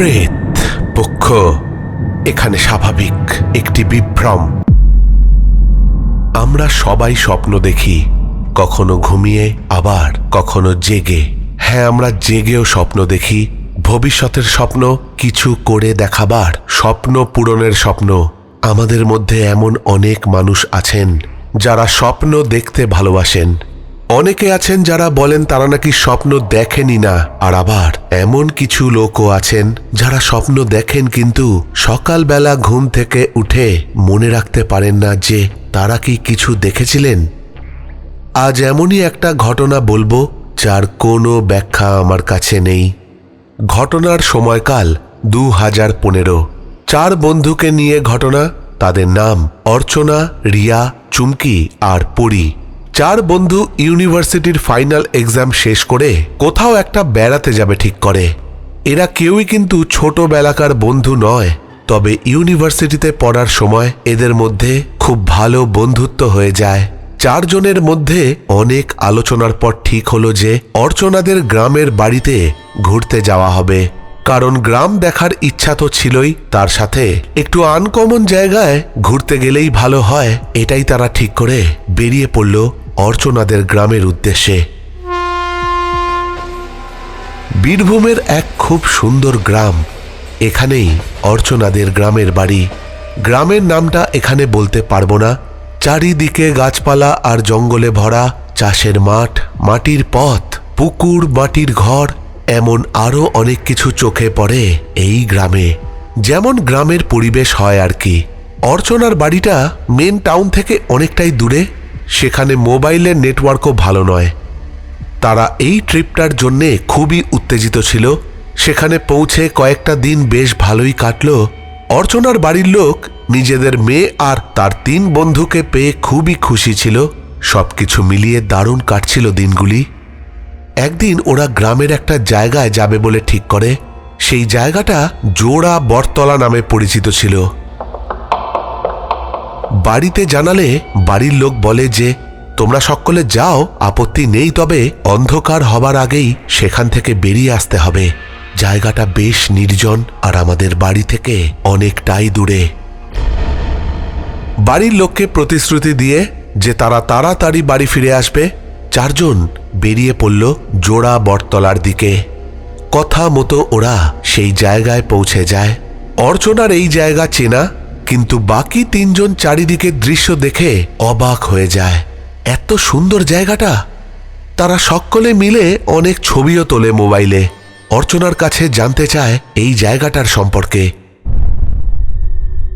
প্রেত পক্ষ, এখানে স্বাভাবিক একটি বিভ্রম। আমরা সবাই স্বপ্ন দেখি, কখনো ঘুমিয়ে, আবার কখনো জেগে। হ্যাঁ আমরা জেগেও স্বপ্ন দেখি, ভবিষ্যতের স্বপ্ন, কিছু করে দেখাবার স্বপ্ন, পূরণের স্বপ্ন। আমাদের মধ্যে এমন অনেক মানুষ আছেন, যারা স্বপ্ন দেখতে ভালোবাসেন। অনেকে আছেন যারা বলেন তারা নাকি স্বপ্ন দেখেনি না, আর আবার এমন কিছু লোকও আছেন যারা স্বপ্ন দেখেন কিন্তু সকালবেলা ঘুম থেকে উঠে মনে রাখতে পারেন না যে তারা কি কিছু দেখেছিলেন। আজ এমনই একটা ঘটনা বলব যার কোনো ব্যাখ্যা আমার কাছে নেই। ঘটনার সময়কাল দু হাজার পনেরো। চার বন্ধুকে নিয়ে ঘটনা, তাদের নাম অর্চনা, রিয়া, চুমকি আর পরি। চার বন্ধু ইউনিভার্সিটির ফাইনাল এক্সাম শেষ করে কোথাও একটা বেড়াতে যাবে ঠিক করে। এরা কেউই কিন্তু ছোটবেলাকার বন্ধু নয়, তবে ইউনিভার্সিটিতে পড়ার সময় এদের মধ্যে খুব ভালো বন্ধুত্ব হয়ে যায়। চারজনের মধ্যে অনেক আলোচনার পর ঠিক হলো যে অর্চনাদের গ্রামের বাড়িতে ঘুরতে যাওয়া হবে। কারণ গ্রাম দেখার ইচ্ছা তো ছিলই, তার সাথে একটু আনকমন জায়গায় ঘুরতে গেলেই ভালো হয়, এটাই তারা ঠিক করে বেরিয়ে পড়ল অর্চনাদের গ্রামের উদ্দেশ্যে। বীরভূমের এক খুব সুন্দর গ্রাম, এখানেই অর্চনাদের গ্রামের বাড়ি। গ্রামের নামটা এখানে বলতে পারব না। চারিদিকে গাছপালা আর জঙ্গলে ভরা, চাষের মাঠ, মাটির পথ, পুকুর, মাটির ঘর, এমন আরও অনেক কিছু চোখে পড়ে এই গ্রামে। যেমন গ্রামের পরিবেশ হয় আর কি। অর্চনার বাড়িটা মেন টাউন থেকে অনেকটাই দূরে সেখানে মোবাইলের নেটওয়ার্কও ভালো নয়। তারা এই ট্রিপটার জন্যে খুবই উত্তেজিত ছিল। সেখানে পৌঁছে কয়েকটা দিন বেশ ভালোই কাটল। অর্চনার বাড়ির লোক, নিজেদের মেয়ে আর তার তিন বন্ধুকে পেয়ে খুবই খুশি ছিল। সবকিছু মিলিয়ে দারুণ কাটছিল দিনগুলি। একদিন ওরা গ্রামের একটা জায়গায় যাবে বলে ঠিক করে। সেই জায়গাটা জোড়া বটতলা নামে পরিচিত ছিল। বাড়িতে জানালে বাড়ির লোক বলে যে, তোমরা সকলে যাও, আপত্তি নেই তবে অন্ধকার হবার আগেই সেখান থেকে বেরিয়ে আসতে হবে। জায়গাটা বেশ নির্জন আর আমাদের বাড়ি থেকে অনেকটাই দূরে। বাড়ির লোককে প্রতিশ্রুতি দিয়ে যে তারা তাড়াতাড়ি বাড়ি ফিরে আসবে, চারজন বেরিয়ে পড়ল জোড়া বটতলার দিকে। কথা মতো ওরা সেই জায়গায় পৌঁছে যায়। অর্চনার এই জায়গা চেনা কিন্তু বাকি তিনজন চারিদিকের দৃশ্য দেখে অবাক হয়ে যায়। এত সুন্দর জায়গাটা। তারা সকলে মিলে অনেক ছবিও তোলে মোবাইলে। অর্চনার কাছে জানতে চায় এই জায়গাটার সম্পর্কে।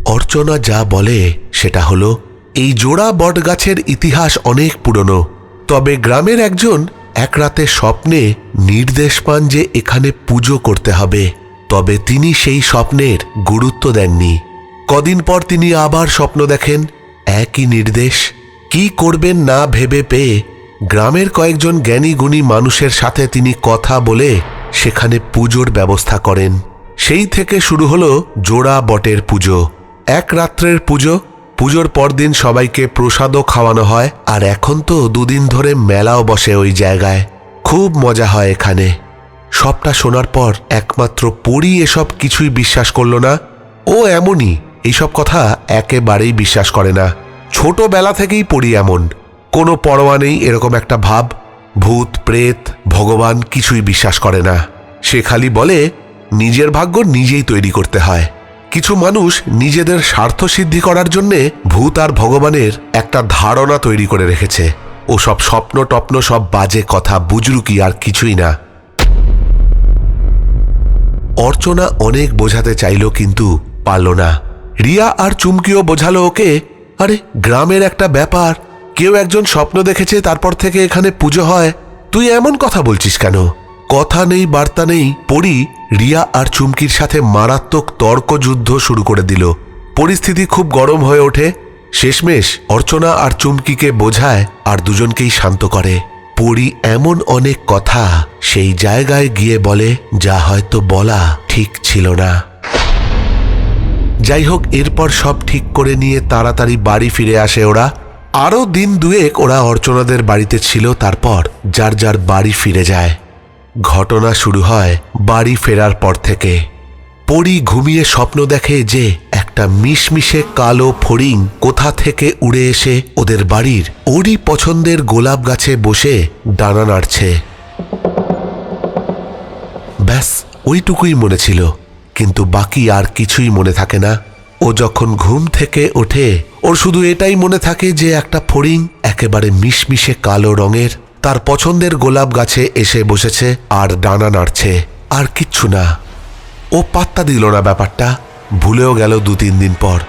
অর্চনা যা বলে, সেটা হলো, এই জোড়া বটগাছের ইতিহাস অনেক পুরনো। তবে গ্রামের একজন এক রাতে স্বপ্নে নির্দেশ পান যে এখানে পুজো করতে হবে। তবে তিনি সেই স্বপ্নের গুরুত্ব দেননি। কদিন পর তিনি আবার স্বপ্ন দেখেন, একই নির্দেশ। কি করবেন না ভেবে পেয়ে গ্রামের কয়েকজন জ্ঞানী গুণী মানুষের সাথে তিনি কথা বলে সেখানে পুজোর ব্যবস্থা করেন। সেই থেকে শুরু হলো জোড়া বটের পুজো। এক রাত্রের পুজো, পুজোর পরদিন সবাইকে প্রসাদও খাওয়ানো হয়, আর এখন তো দুদিন ধরে মেলাও বসে ওই জায়গায়। খুব মজা হয় এখানে। সবটা শোনার পর একমাত্র পড়ি এসব কিছুই বিশ্বাস করল না। ও এমনই এইসব কথা একেবারেই বিশ্বাস করে না। ছোটবেলা থেকেই পড়ি এমন। কোনো পরোয়া নেই, এরকম একটা ভাব। ভূত, প্রেত, ভগবান কিছুই বিশ্বাস করে না। সে খালি বলে, নিজের ভাগ্য নিজেই তৈরি করতে হয়। কিছু মানুষ নিজেদের স্বার্থ সিদ্ধি করার জন্যে ভূত আর ভগবানের একটা ধারণা তৈরি করে রেখেছে। ও সব স্বপ্ন টপ্ন সব বাজে কথা, বুজরুকি আর কিছুই না। অর্চনা অনেক বোঝাতে চাইল কিন্তু পারল না। রিয়া আর চুমকিও বোঝালো ওকে, আরে, গ্রামের একটা ব্যাপার। কেউ একজন স্বপ্ন দেখেছে, তারপর থেকে এখানে পুজো হয়। তুই এমন কথা বলছিস কেন? কথা নেই, বার্তা নেই। পড়ি রিয়া আর চুমকির সাথে মারাত্মক তর্কযুদ্ধ শুরু করে দিল। পরিস্থিতি খুব গরম হয়ে ওঠে। শেষমেশ অর্চনা আর চুমকিকে বোঝায় আর দুজনকেই শান্ত করে। পড়ি এমন অনেক কথা সেই জায়গায় গিয়ে বলে, যা হয়তো বলা ঠিক ছিল না। যাই হোক এরপর সব ঠিক করে নিয়ে তাড়াতাড়ি বাড়ি ফিরে আসে ওরা। আরও দিন দুয়েক ওরা অর্চনাদের বাড়িতে ছিল, তারপর যার যার বাড়ি ফিরে যায়। ঘটনা শুরু হয় বাড়ি ফেরার পর থেকে। পরি ঘুমিয়ে স্বপ্ন দেখে যে একটা মিশমিশে কালো ফড়িং কোথা থেকে উড়ে এসে ওদের বাড়ির ওরই পছন্দের গোলাপ গাছে বসে ডানা নাড়ছে। ব্যাস, ওইটুকুই মনে ছিল। কিন্তু বাকি আর কিছুই মনে থাকে না। ও যখন ঘুম থেকে ওঠে, ওর শুধু এটাই মনে থাকে যে একটা ফড়িং একেবারে মিশমিশে কালো রঙের। তার পছন্দের গোলাপ গাছে এসে বসেছে আর ডানা নাড়ছে। আর কিচ্ছু না। ও পাত্তা দিল না ব্যাপারটা। ভুলেও গেল দু তিন দিন পর।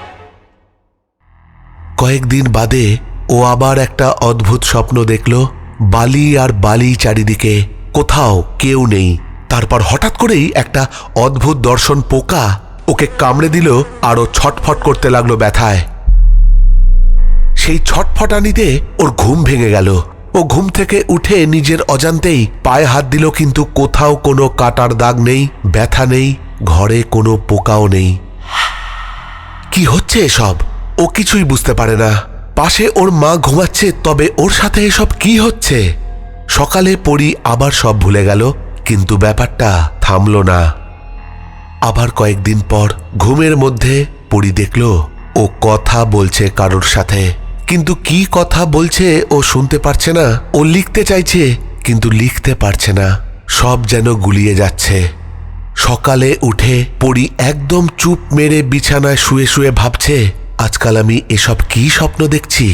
কয়েকদিন বাদে ও আবার একটা অদ্ভুত স্বপ্ন দেখল। বালি আর বালি চারিদিকে। কোথাও কেউ নেই। তারপর হঠাৎ করেই একটা অদ্ভুত দর্শন পোকা ওকে কামড়ে দিল আর ও ছটফট করতে লাগল ব্যথায়। সেই ছটফটানিতে ওর ঘুম ভেঙে গেল। ও ঘুম থেকে উঠে নিজের অজান্তেই পায়ে হাত দিল, কিন্তু কোথাও কোনো কাটার দাগ নেই, ব্যথা নেই, ঘরে কোনো পোকাও নেই। কি হচ্ছে এসব? ও কিছুই বুঝতে পারে না। পাশে ওর মা ঘুমাচ্ছে, তবে ওর সাথে এসব কি হচ্ছে? সকালে পড়ি আবার সব ভুলে গেল। কিন্তু ব্যাপারটা থামল না। আবার কয়েকদিন পর ঘুমের মধ্যে পড়ি দেখল, ও কথা বলছে কারোর সাথে। কিন্তু কি কথা বলছে ও শুনতে পারছে না। ও লিখতে চাইছে, কিন্তু লিখতে পারছে না। সব যেন গুলিয়ে যাচ্ছে। সকালে উঠে পড়ি একদম চুপ মেরে বিছানায় শুয়ে শুয়ে ভাবছে, আজকাল আমি এসব কি স্বপ্ন দেখছি?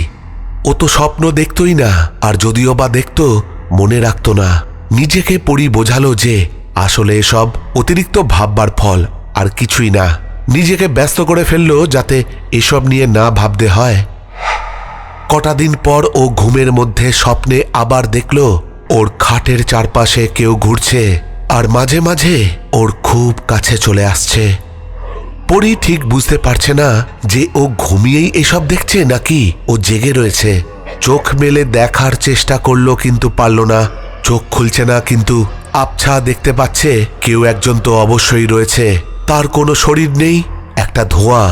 ও তো স্বপ্ন দেখতই না, আর যদিও বা দেখতো, মনে রাখতো না। নিজেকে পড়ি বোঝালো যে আসলে এসব অতিরিক্ত ভাববার ফল আর কিছুই না। নিজেকে ব্যস্ত করে ফেলল যাতে এসব নিয়ে না ভাবতে হয়। কটা দিন পর ও ঘুমের মধ্যে স্বপ্নে আবার দেখল ওর খাটের চারপাশে কেউ ঘুরছে আর মাঝে মাঝে ওর খুব কাছে চলে আসছে। পরি ঠিক বুঝতে পারছে না যে ও ঘুমিয়েই এসব দেখছে নাকি ও জেগে রয়েছে। চোখ মেলে দেখার চেষ্টা করল কিন্তু পারল না। চোখ খুলছে না, কিন্তু আবছা দেখতে পাচ্ছে কেউ একজন তো অবশ্যই রয়েছে। তার কোনো শরীর নেই, একটা ধোঁয়া।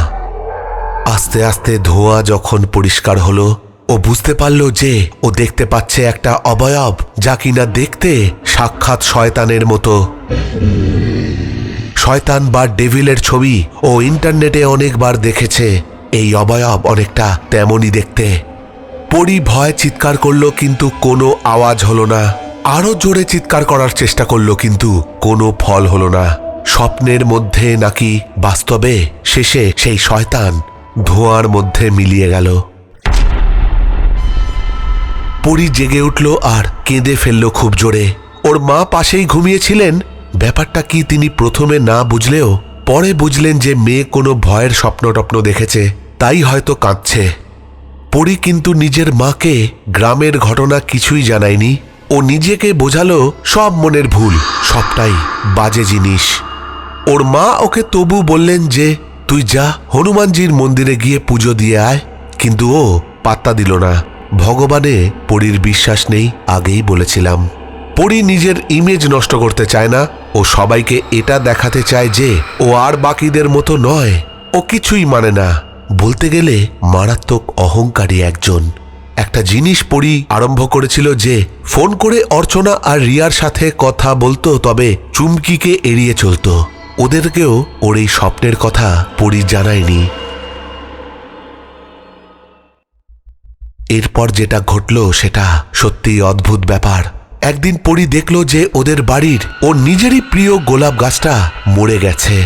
আস্তে আস্তে ধোঁয়া যখন পরিষ্কার হলো, ও বুঝতে পারল যে ও দেখতে পাচ্ছে একটা অবয়ব যা কিনা দেখতে সাক্ষাৎ শয়তানের মতো। শয়তান বা ডেভিলের ছবি ও ইন্টারনেটে অনেকবার দেখেছে। এই অবয়ব অনেকটা তেমনই দেখতে। পরি ভয় চিৎকার করল, কিন্তু কোনো আওয়াজ হলো না। আরও জোরে চিৎকার করার চেষ্টা করল, কিন্তু কোনো ফল হলো না। স্বপ্নের মধ্যে নাকি বাস্তবে শেষে সেই শয়তান ধোঁয়ার মধ্যে মিলিয়ে গেল। পরি জেগে উঠল আর কেঁদে ফেলল খুব জোরে। ওর মা পাশেই ঘুমিয়েছিলেন। ব্যাপারটা কি তিনি প্রথমে না বুঝলেও পরে বুঝলেন যে মেয়ে কোনো ভয়ের স্বপ্ন টপ্ন দেখেছে, তাই হয়তো কাঁদছে। পরি কিন্তু নিজের মাকে গ্রামের ঘটনা কিছুই জানায়নি। ও নিজেকে বোঝালো সব মনের ভুল, সবটাই বাজে জিনিস। ওর মা ওকে তবু বললেন যে, তুই যা হনুমানজির মন্দিরে গিয়ে পুজো দিয়ে আয়। কিন্তু ও পাত্তা দিল না। ভগবানে পরীর বিশ্বাস নেই, আগেই বলেছিলাম। পরি নিজের ইমেজ নষ্ট করতে চায় না, ও সবাইকে এটা দেখাতে চায় যে, ও আর বাকিদের মতো নয়। ও কিছুই মানে না। বলতে গেলে মারাত্মক অহংকারী একজন। একটা জিনিস পড়ি আরম্ভ করেছিল যে, ফোন করে অর্চনা আর রিয়ার সাথে কথা বলতো, তবে চুমকিকে এড়িয়ে চলতো। ওদেরকেও ওর এই স্বপ্নের কথা পরি জানায়নি। এরপর যেটা ঘটল, সেটা সত্যি অদ্ভুত ব্যাপার। একদিন পরি দেখল যে ওদের বাড়ির ও নিজেরই প্রিয় গোলাপ গাছটা মরে গেছে।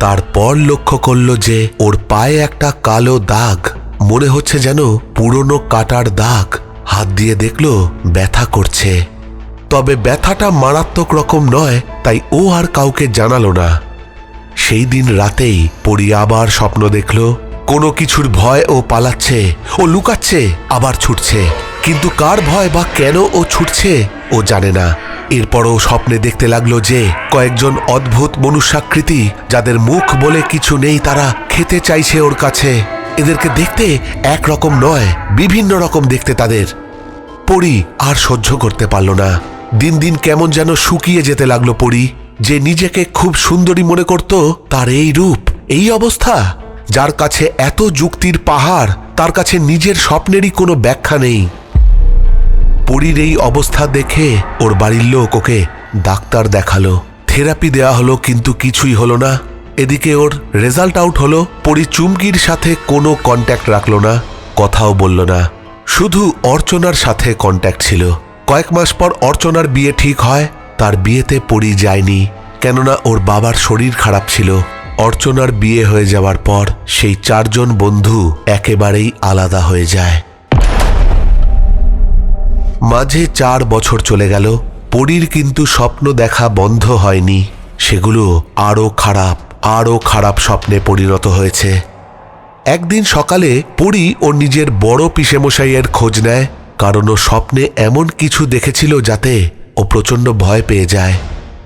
তারপর লক্ষ্য করল যে, ওর পায়ে একটা কালো দাগ। মনে হচ্ছে যেন পুরনো কাটার দাগ হাত দিয়ে দেখল ব্যথা করছে। তবে ব্যথাটা মারাত্মক রকম নয়, তাই ও আর কাউকে জানালো না। সেই দিন রাতেই পরি আবার স্বপ্ন দেখল, কোনো কিছুর ভয় ও পালাচ্ছে, ও লুকাচ্ছে, আবার ছুটছে। কিন্তু কার ভয় বা কেন ও ছুটছে, ও জানে না। এরপরও স্বপ্নে দেখতে লাগল যে, কয়েকজন অদ্ভুত মনুষ্যাকৃতি, যাদের মুখ বলে কিছু নেই, তারা খেতে চাইছে ওর কাছে। এদেরকে দেখতে একরকম নয়, বিভিন্ন রকম দেখতে তাদের। পরি আর সহ্য করতে পারল না। দিন দিন কেমন যেন শুকিয়ে যেতে লাগল পরি। যে নিজেকে খুব সুন্দরী মনে করত, তার এই রূপ, এই অবস্থা। যার কাছে এত যুক্তির পাহাড়, তার কাছে নিজের স্বপ্নেরই কোনো ব্যাখ্যা নেই। পরীর এই অবস্থা দেখে ওর বাড়ির লোক ওকে ডাক্তার দেখাল। থেরাপি দেওয়া হলো, কিন্তু কিছুই হলো না। এদিকে ওর রেজাল্ট আউট হলো, পরি চুমকির সাথে কোনো কন্ট্যাক্ট রাখল না, কথাও বলল না। শুধু অর্চনার সাথে কন্ট্যাক্ট ছিল। কয়েক মাস পর অর্চনার বিয়ে ঠিক হয়, তার বিয়েতে পরি যায়নি, কেননা ওর বাবার শরীর খারাপ ছিল। অর্চনার বিয়ে হয়ে যাওয়ার পর সেই চারজন বন্ধু একেবারেই আলাদা হয়ে যায়। মাঝে চার বছর চলে গেল, পরীর কিন্তু স্বপ্ন দেখা বন্ধ হয়নি, সেগুলো আরও খারাপ। আরও খারাপ স্বপ্নে পরিণত হয়েছে। একদিন সকালে পরি ও নিজের বড় পিসেমশাইয়ের খোঁজ নেয়, কারণ ও স্বপ্নে এমন কিছু দেখেছিল যাতে ও প্রচণ্ড ভয় পেয়ে যায়।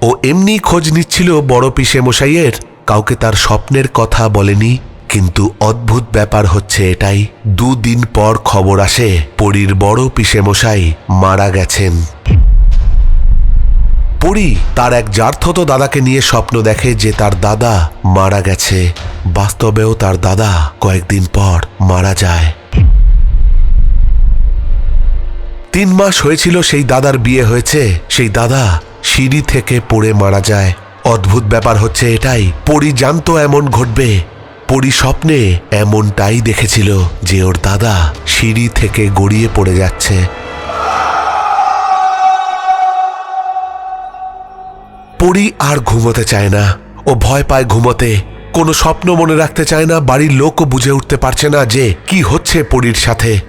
ও এমনি খোঁজ নিচ্ছিল বড় পিসেমশাইয়ের, কাউকে তার স্বপ্নের কথা বলেনি, কিন্তু অদ্ভুত ব্যাপার হচ্ছে এটাই। দুদিন পর খবর আসে, পরীর বড় পিসেমশাই মারা গেছেন। পরি তার এক জার্থত দাদাকে নিয়ে স্বপ্ন দেখে যে তার দাদা মারা গেছে। বাস্তবেও তার দাদা কয়েকদিন পর মারা যায়। তিন মাস হয়েছিল সেই দাদার বিয়ে হয়েছে। সেই দাদা সিঁড়ি থেকে পড়ে মারা যায়। অদ্ভুত ব্যাপার হচ্ছে এটাই পরি জানতো এমন ঘটবে। পরি স্বপ্নে এমনটাই দেখেছিল যে ওর দাদা সিঁড়ি থেকে গড়িয়ে পড়ে যাচ্ছে। পরি আর ঘুমোতে চায় না। ও ভয় পায় ঘুমোতে। কোনো স্বপ্ন মনে রাখতে চায় না, বাড়ির লোকও বুঝে উঠতে পারছে না যে কি হচ্ছে পরির সাথে।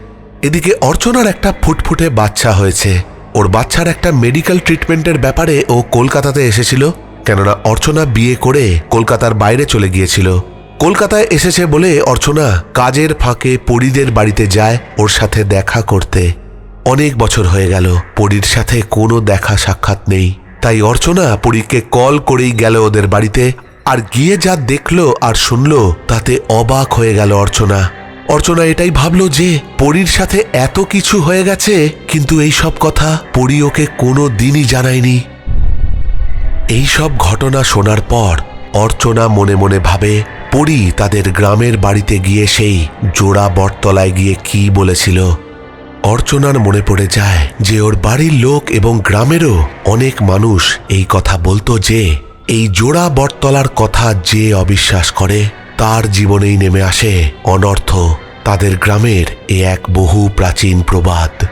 এদিকে অর্চনার একটা ফুটফুটে বাচ্চা হয়েছে। ওর বাচ্চার একটা মেডিকেল ট্রিটমেন্টের ব্যাপারে ও কলকাতাতে এসেছিল, কেননা অর্চনা বিয়ে করে কলকাতার বাইরে চলে গিয়েছিল। কলকাতায় এসেছে বলে অর্চনা কাজের ফাঁকে পরিদের বাড়িতে যায় ওর সাথে দেখা করতে। অনেক বছর হয়ে গেল, পরীর সাথে কোনো দেখা সাক্ষাৎ নেই। তাই অর্চনা পরীকে কল করেই গেল ওদের বাড়িতে, আর গিয়ে যা দেখল আর শুনলো তাতে অবাক হয়ে গেল অর্চনা। অর্চনা এটাই ভাবলো যে পরীর সাথে এত কিছু হয়ে গেছে, কিন্তু এই সব কথা পরী ওকে কোনো দিনই জানায়নি। এই সব ঘটনা শোনার পর অর্চনা মনে মনে ভাবে, পরি তাদের গ্রামের বাড়িতে গিয়ে সেই জোড়া বটতলায় গিয়ে কি বলেছিল। অর্চনার মনে পড়ে যায় যে ওর বাড়ির লোক এবং গ্রামেরও অনেক মানুষ এই কথা বলতো যে এই জোড়া বটতলার কথা যে অবিশ্বাস করে, তার জীবনেই নেমে আসে অনর্থ তাদের গ্রামের এ এক বহু প্রাচীন প্রবাদ।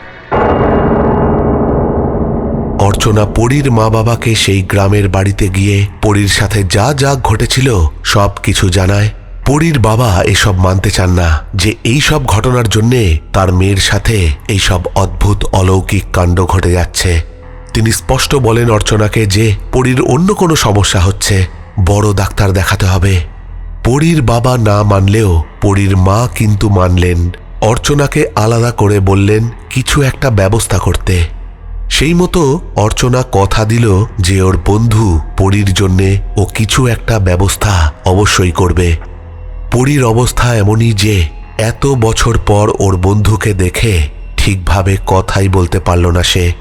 অর্চনা পরীর মা বাবাকে সেই গ্রামের বাড়িতে গিয়ে পরীর সাথে যা যা ঘটেছিল সব কিছু জানায় পরীর বাবা এসব মানতে চান না যে এই সব ঘটনার জন্যে তার মেয়ের সাথে এই সব অদ্ভুত অলৌকিক কাণ্ড ঘটে যাচ্ছে। তিনি স্পষ্ট বলেন অর্চনাকে যে পরীর অন্য কোনো সমস্যা হচ্ছে, বড় ডাক্তার দেখাতে হবে। পরীর বাবা না মানলেও পরীর মা কিন্তু মানলেন। অর্চনাকে আলাদা করে বললেন কিছু একটা ব্যবস্থা করতে। সেই মতো অর্চনা কথা দিল যে ওর বন্ধু পরীর জন্যে ও কিছু একটা ব্যবস্থা অবশ্যই করবে। পরীর অবস্থা এমনই যে এত বছর পর ওর বন্ধুকে দেখে ঠিকভাবে কথাই বলতে পারল না সে।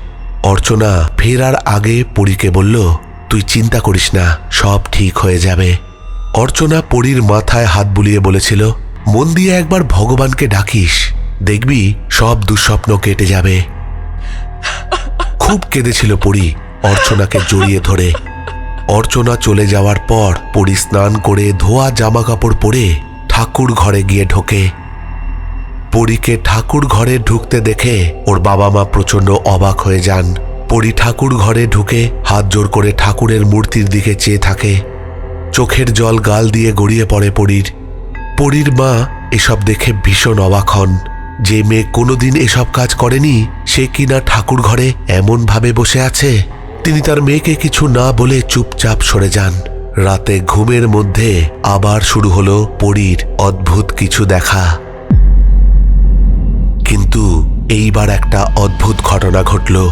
অর্চনা ফেরার আগে পরীকে বলল, তুই চিন্তা করিস না, সব ঠিক হয়ে যাবে। অর্চনা পরীর মাথায় হাত বুলিয়ে বলেছিল, মন দিয়ে একবার ভগবানকে ডাকিস, দেখবি সব দুঃস্বপ্ন কেটে যাবে। খুব কেঁদেছিল পরি অর্চনাকে জড়িয়ে ধরে। অর্চনা চলে যাওয়ার পর পরি স্নান করে ধোয়া জামা কাপড় পরে ঠাকুর ঘরে গিয়ে ঢোকে। পরীকে ঠাকুর ঘরে ঢুকতে দেখে ওর বাবা মা প্রচণ্ড অবাক হয়ে যান। পরি ঠাকুর ঘরে ঢুকে হাত জোর করে ঠাকুরের মূর্তির দিকে চেয়ে থাকে। চোখের জল গাল দিয়ে গড়িয়ে পড়ে পরীর। পরীর মা এসব দেখে ভীষণ অবাক হন। যে মেয়ে কোনোদিন এসব কাজ করেনি, সে কিনা ঠাকুর ঘরে এমনভাবে বসে আছে? তিনি তার মেয়েকে কিছু না বলে চুপচাপ সরে যান। রাতে ঘুমের মধ্যে আবার শুরু হলো পরীর অদ্ভুত কিছু দেখা। কিন্তু এইবার একটা অদ্ভুত ঘটনা ঘটল।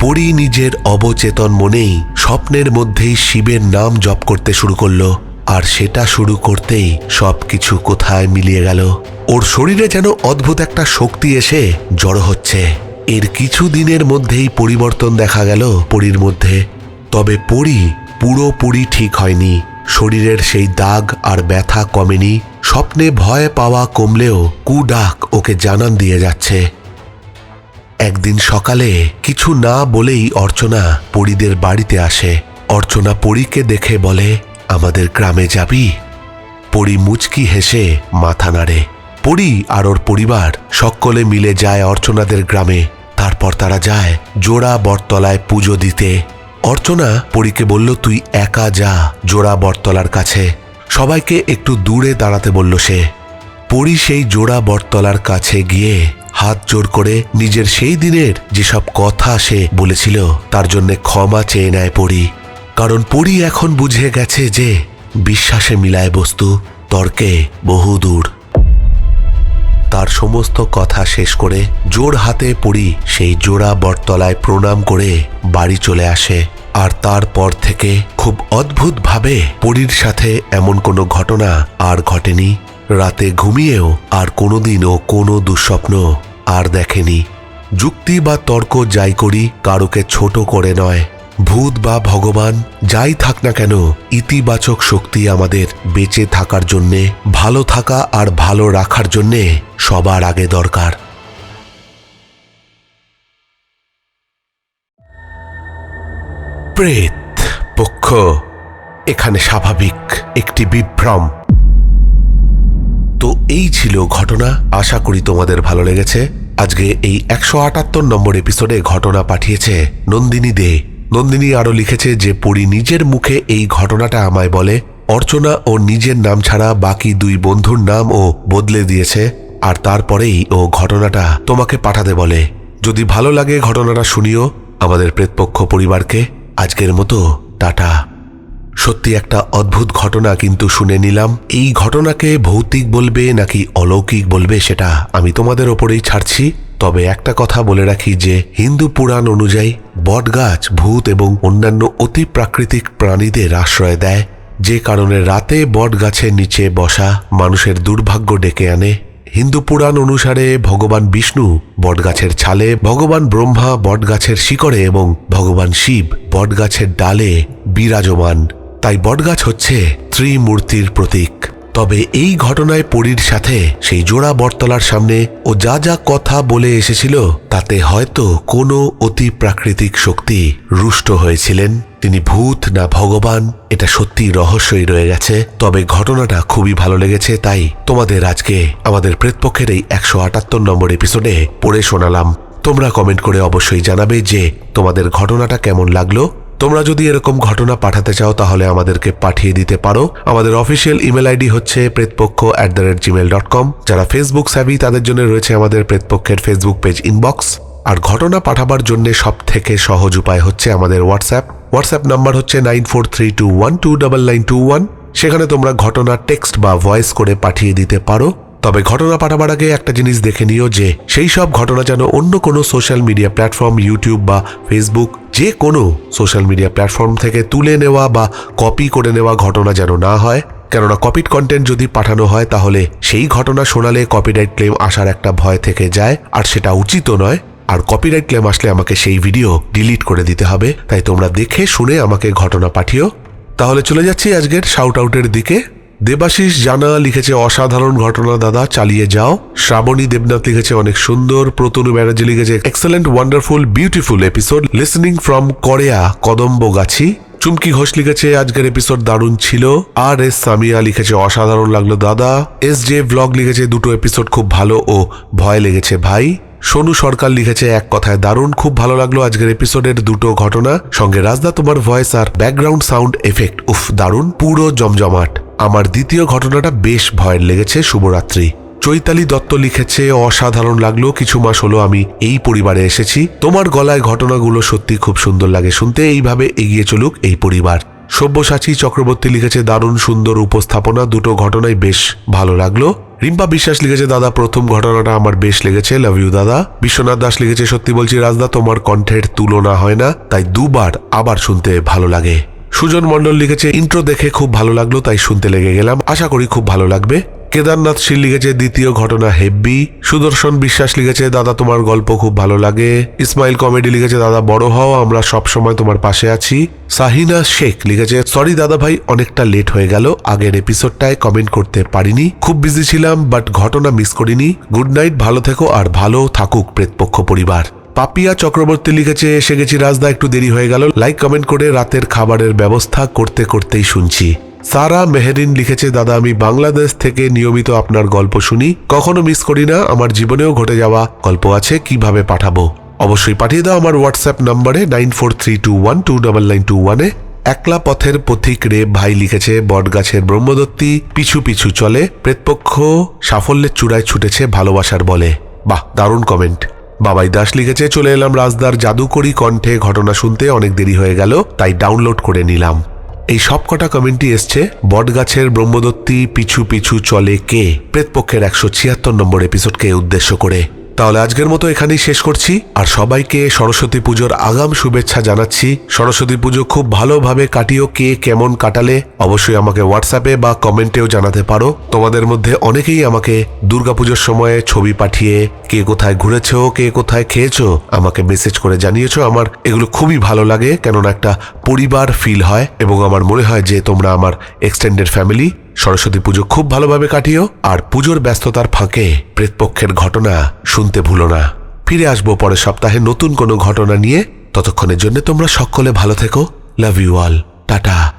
পরী নিজের অবচেতন মনেই স্বপ্নের মধ্যেই শিবের নাম জপ করতে শুরু করল। আর সেটা শুরু করতেই সবকিছু কোথায় মিলিয়ে গেল। ওর শরীরে যেন অদ্ভুত একটা শক্তি এসে জড়ো হচ্ছে। এর কিছু দিনের মধ্যেই পরিবর্তন দেখা গেল পরীর মধ্যে। তবে পরী পুরোপুরি ঠিক হয়নি। শরীরের সেই দাগ আর ব্যথা কমেনি। স্বপ্নে ভয় পাওয়া কমলেও কুডাক ওকে জানান দিয়ে যাচ্ছে। একদিন সকালে কিছু না বলেই অর্চনা পরীদের বাড়িতে আসে। অর্চনা পরীকে দেখে বলে, আমাদের গ্রামে যাবি? পরি মুচকি হেসে মাথা নাড়ে। পরি আর ওর পরিবার সকলে মিলে যায় অর্চনাদের গ্রামে। তারপর তারা যায় জোড়া বটতলায় পুজো দিতে। অর্চনা পরীকে বলল, তুই একা যা জোড়া বটতলার কাছে। সবাইকে একটু দূরে দাঁড়াতে বলল সে। পরি সেই জোড়া বটতলার কাছে গিয়ে হাত জোর করে নিজের সেই দিনের যেসব কথা সে বলেছিল, তার জন্য ক্ষমা চেয়ে নেয় পরি। কারণ পরি এখন বুঝে গেছে যে, বিশ্বাসে মিলায় বস্তু, তর্কে বহুদূর। তার সমস্ত কথা শেষ করে জোর হাতে পড়ি সেই জোড়া বটতলায় প্রণাম করে বাড়ি চলে আসে। আর তারপর থেকে খুব অদ্ভুতভাবে পরীর সাথে এমন কোনো ঘটনা আর ঘটেনি। রাতে ঘুমিয়েও আর কোনোদিনও কোনো দুঃস্বপ্ন আর দেখেনি। যুক্তি বা তর্ক যাই করি কারোকে ছোট করে নয়। ভূত বা ভগবান, যাই থাক না কেন, ইতিবাচক শক্তি আমাদের বেঁচে থাকার জন্যে, ভালো থাকা আর ভালো রাখার জন্যে সবার আগে দরকার। প্রেত, পক্ষ, এখানে স্বাভাবিক একটি বিভ্রম। তো এই ছিল ঘটনা, আশা করি তোমাদের ভালো লেগেছে। আজকে এই একশো আটাত্তর নম্বর এপিসোডে ঘটনা পাঠিয়েছে নন্দিনী দে। নন্দিনী আরও লিখেছে যে পরি নিজের মুখে এই ঘটনাটা আমায় বলে, অর্চনা ও নিজের নাম ছাড়া বাকি দুই বন্ধুর নাম ও বদলে দিয়েছে, আর তারপরেই ও ঘটনাটা তোমাকে পাঠাতে বলে। যদি ভালো লাগে ঘটনাটা শুনিও, আমাদের প্রেতপক্ষ পরিবারকে, আজকের মতো, টাটা। সত্যি একটা অদ্ভুত ঘটনা কিন্তু শুনে নিলাম। এই ঘটনাকে ভৌতিক বলবে নাকি অলৌকিক বলবে সেটা আমি তোমাদের ওপরেই ছাড়ছি। তবে একটা কথা বলে রাখি যে হিন্দু পুরাণ অনুযায়ী বটগাছ, ভূত এবং অন্যান্য অতি প্রাকৃতিক প্রাণীদের আশ্রয় দেয়। যে কারণে রাতে বট গাছের নিচে বসা মানুষের দুর্ভাগ্য ডেকে আনে। হিন্দু পুরাণ অনুসারে ভগবান বিষ্ণু বটগাছের ছালে, ভগবান ব্রহ্মা বটগাছের শিকড়ে এবং ভগবান শিব বটগাছের ডালে বিরাজমান। তাই বটগাছ হচ্ছে ত্রিমূর্তির প্রতীক। তবে এই ঘটনায় পরীর সাথে সেই জোড়া বটতলার সামনে ও যা যা কথা বলে এসেছিল, তাতে হয়তো কোনো অতি প্রাকৃতিক শক্তি রুষ্ট হয়েছিলেন। তিনি ভূত না ভগবান, এটা সত্যি রহস্যই রয়ে গেছে। তবে ঘটনাটা খুবই ভালো লেগেছে, তাই তোমাদের আজকে আমাদের প্রেতপক্ষের এই একশো আটাত্তর নম্বর এপিসোডে পড়ে শোনালাম। তোমরা কমেন্ট করে অবশ্যই জানাবে যে তোমাদের ঘটনাটা কেমন লাগল। তোমরা যদি এরকম ঘটনা পাঠাতে চাও, তাহলে আমাদেরকে পাঠিয়ে দিতে পারো। আমাদের অফিসিয়াল ইমেল আইডি হচ্ছে Pretpokkho at the rate Gmail dot com যারা ফেসবুক স্যাভি তাদের জন্য রয়েছে আমাদের প্রেতপক্ষের ফেসবুক পেজ ইনবক্স আর ঘটনা পাঠাবার জন্য সব থেকে সহজ উপায় হচ্ছে আমাদের হোয়াটসঅ্যাপ হোয়াটসঅ্যাপ নাম্বার হচ্ছে nine four three two one two double nine two one সেখানে তোমরা ঘটনা টেক্সট বা ভয়েস করে পাঠিয়ে দিতে পারো। তবে ঘটনা পাঠাবার আগে একটা জিনিস দেখে নিও যে, সেই সব ঘটনা যেন অন্য কোনো সোশ্যাল মিডিয়া প্ল্যাটফর্ম ইউটিউব বা ফেসবুক যে কোনো সোশ্যাল মিডিয়া প্ল্যাটফর্ম থেকে তুলে নেওয়া বা কপি করে নেওয়া ঘটনা যেন না হয়। কেননা কপিড কন্টেন্ট যদি পাঠানো হয়, তাহলে সেই ঘটনা শোনালে কপিরাইট ক্লেম আসার একটা ভয় থেকে যায়। আর সেটা উচিত নয়। আর কপিরাইট ক্লেম আসলে আমাকে সেই ভিডিও ডিলিট করে দিতে হবে। তাই তোমরা দেখে, শুনে আমাকে ঘটনা পাঠিও তাহলে চলে যাচ্ছি আজকের শাউট আউটের দিকে। দেবাশিস জানা লিখেছে, অসাধারণ ঘটনা দাদা, চালিয়ে যাও। শ্রাবণী দেবনাথ লিখেছে, অনেক সুন্দর। প্রতনু ব্যানার্জি লিখেছে excellent wonderful beautiful episode listening from Kareya Kadambagachhi Chumki Ghosh লিখেছে, আজকের এপিসোড দারুণ ছিল। আর এস সামিয়া লিখেছে, অসাধারণ লাগল দাদা। এস জে ব্লগ লিখেছে, দুটো এপিসোড খুব ভালো ও ভয় লেগেছে ভাই। সোনু সরকার লিখেছে এক কথায়, দারুণ, খুব ভালো লাগল আজকের এপিসোডের দুটো ঘটনা। সঙ্গে রাজদা, তোমার ভয়েস আর ব্যাকগ্রাউন্ড সাউন্ড এফেক্ট উফ, দারুণ, পুরো জমজমাট। আমার দ্বিতীয় ঘটনাটা বেশ ভয়ের লেগেছে, শুভরাত্রি। চৈতালি দত্ত লিখেছে, অসাধারণ লাগল, কিছু মাস হলো আমি এই পরিবারে এসেছি। তোমার গলায় ঘটনাগুলো সত্যি খুব সুন্দর লাগে শুনতে, এইভাবে এগিয়ে চলুক এই পরিবার। সব্যসাচী চক্রবর্তী লিখেছে, দারুণ, সুন্দর উপস্থাপনা, দুটো ঘটনাই বেশ ভালো লাগল। রিম্পা বিশ্বাস লিখেছে, দাদা, প্রথম ঘটনাটা আমার বেশ লেগেছে লাভ ইউ দাদা। বিশ্বনাথ দাস লিখেছে, সত্যি বলছি রাজদা, তোমার কণ্ঠের তুলনা হয় না, তাই দুবার আবার শুনতে ভালো লাগে। সুজন মণ্ডল লিখেছে, ইন্ট্রো দেখে খুব ভালো লাগল, তাই শুনতে লেগে গেলাম, আশা করি খুব ভালো লাগবে। কেদারনাথ শীল লিখেছে দ্বিতীয় ঘটনা হেব্বি। সুদর্শন বিশ্বাস লিখেছে, দাদা, তোমার গল্প খুব ভালো লাগে। ইসমাইল কমেডি লিখেছে, দাদা, বড় হও, আমরা সব সময় তোমার পাশে আছি। সাহিনা শেখ লিখেছে, সরি দাদা ভাই, অনেকটা লেট হয়ে গেল, আগের এপিসোডটায় কমেন্ট করতে পারিনি। খুব বিজি ছিলাম বাট ঘটনা মিস করিনি। গুড নাইট ভালো থেকো, আর ভালো থাকুক প্রেতপক্ষ পরিবার। পাপিয়া চক্রবর্তী লিখেছে, এসে গেছি রাজদা, একটু দেরি হয়ে গেল। লাইক কমেন্ট করে রাতের খাবারের ব্যবস্থা করতে করতেই শুনছি। সারা মেহেরিন লিখেছে, দাদা, আমি বাংলাদেশ থেকে নিয়মিত আপনার গল্প শুনি। কখনো মিস করি না, আমার জীবনেও ঘটে যাওয়া গল্প আছে, কীভাবে পাঠাবো? অবশ্যই পাঠিয়ে দাও আমার হোয়াটসঅ্যাপ নম্বরে nine four three two one two double nine two ওয়ানে একলা পথের পথিক রে ভাই লিখেছে, বটগাছের ব্রহ্মদত্তি পিছু পিছু চলে, প্রেতপক্ষ সাফল্যের চূড়ায় ছুটেছে ভালোবাসার বলে। বাহ, দারুণ কমেন্ট বাবাই দাস লিখেছে, চলে এলাম রাজদার জাদুকরি কণ্ঠে, ঘটনা শুনতে অনেক দেরি হয়ে গেল, তাই ডাউনলোড করে নিলাম। এই সবকটা কমেন্টই এসছে বটগাছের ব্রহ্মদত্তি পিছু পিছু চলে কে? প্রেতপক্ষের একশো ছিয়াত্তর নম্বর এপিসোডকে উদ্দেশ্য করে। তাহলে আজকের মতো এখানেই শেষ করছি, আর সবাইকে সরস্বতী পুজোর আগাম শুভেচ্ছা জানাচ্ছি। সরস্বতী পুজো খুব ভালোভাবে কাটিও, কে কেমন কাটালে অবশ্যই আমাকে হোয়াটসঅ্যাপে বা কমেন্টেও জানাতে পারো। তোমাদের মধ্যে অনেকেই আমাকে দুর্গাপুজোর সময়ে ছবি পাঠিয়ে, কে কোথায় ঘুরেছো, কে কোথায় খেয়েছো, আমাকে মেসেজ করে জানিয়েছো। আমার এগুলো খুবই ভালো লাগে, কেননা একটা পরিবার ফিল হয়, এবং আমার মনে হয় যে তোমরা আমার এক্সটেন্ডেড ফ্যামিলি সরস্বতী পুজো খুব ভালোভাবে কাটিও, আর পুজোর ব্যস্ততার ফাঁকে প্রেতপক্ষের ঘটনা শুনতে ভুলো না। ফিরে আসব পরের সপ্তাহে নতুন কোনো ঘটনা নিয়ে। ততক্ষণের জন্য তোমরা সকলে ভালো থেকো। Love you all tata.